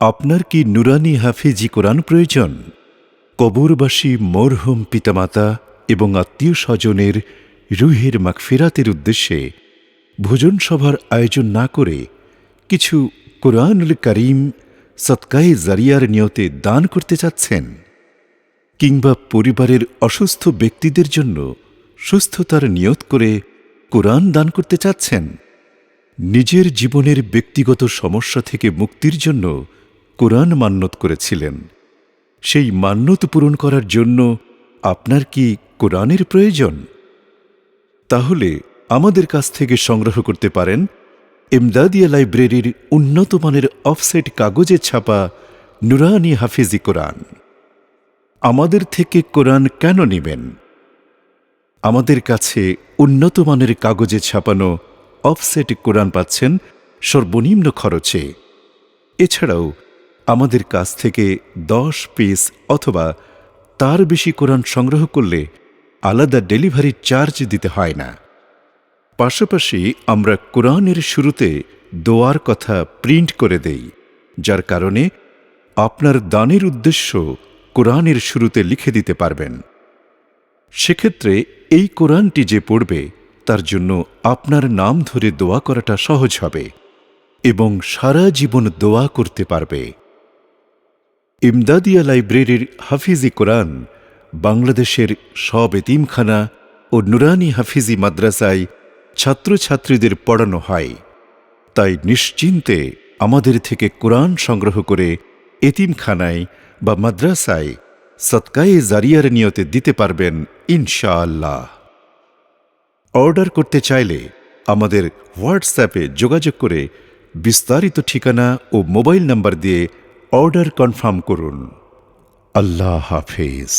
আপনার কি নুরানি হাফিজি কোরআন প্রয়োজন? কবরবাসী, মরহুম পিতামাতা এবং আত্মীয় স্বজনের রুহের মাগফিরাতের উদ্দেশ্যে ভোজন সভার আয়োজন না করে কিছু কোরআনুল করিম সৎকায়ে জারিয়ার নিয়তে দান করতে চাচ্ছেন কিংবা পরিবারের অসুস্থ ব্যক্তিদের জন্য সুস্থতার নিয়ত করে কোরআন দান করতে চাচ্ছেন? নিজের জীবনের ব্যক্তিগত সমস্যা থেকে মুক্তির জন্য কোরআন মান্যত করেছিলেন। সেই মান্যত পূরণ করার জন্য আপনার কি কোরআনের প্রয়োজন? তাহলে আমাদের কাছ থেকে সংগ্রহ করতে পারেন এমদাদিয়া লাইব্রেরির উন্নত মানের অফসেট কাগজে ছাপা নুরানি হাফিজি কোরআন। আমাদের থেকে কোরআন কেন নেবেন? আমাদের কাছে উন্নত মানের কাগজে ছাপানো অফসেট কোরআন পাচ্ছেন সর্বনিম্ন খরচে। এছাড়াও আমাদের কাছ থেকে দশ পিস অথবা তার বেশি কোরআন সংগ্রহ করলে আলাদা ডেলিভারি চার্জ দিতে হয় না। পাশাপাশি আমরা কোরআনের শুরুতে দোয়ার কথা প্রিন্ট করে দেই, যার কারণে আপনার দানের উদ্দেশ্য কোরআনের শুরুতে লিখে দিতে পারবেন। সেক্ষেত্রে এই কোরআনটি যে পড়বে, তার জন্য আপনার নাম ধরে দোয়া করাটা সহজ হবে এবং সারা জীবন দোয়া করতে পারবে। ইমদাদিয়া লাইব্রেরির হাফিজি কোরআন, বাংলাদেশের সব এতিমখানা ও নুরানি হাফিজি মাদ্রাসায় ছাত্রছাত্রীদের পড়ানো হয়। তাই নিশ্চিন্তে আমাদের থেকে কোরআন সংগ্রহ করে এতিমখানায় বা মাদ্রাসায় সৎকায়ে জারিয়ার নিয়তে দিতে পারবেন ইনশাআল্লাহ। অর্ডার করতে চাইলে আমাদের হোয়াটসঅ্যাপে যোগাযোগ করে বিস্তারিত ঠিকানা ও মোবাইল নাম্বার দিয়ে অর্ডার কনফার্ম করুন। আল্লাহ হাফেজ।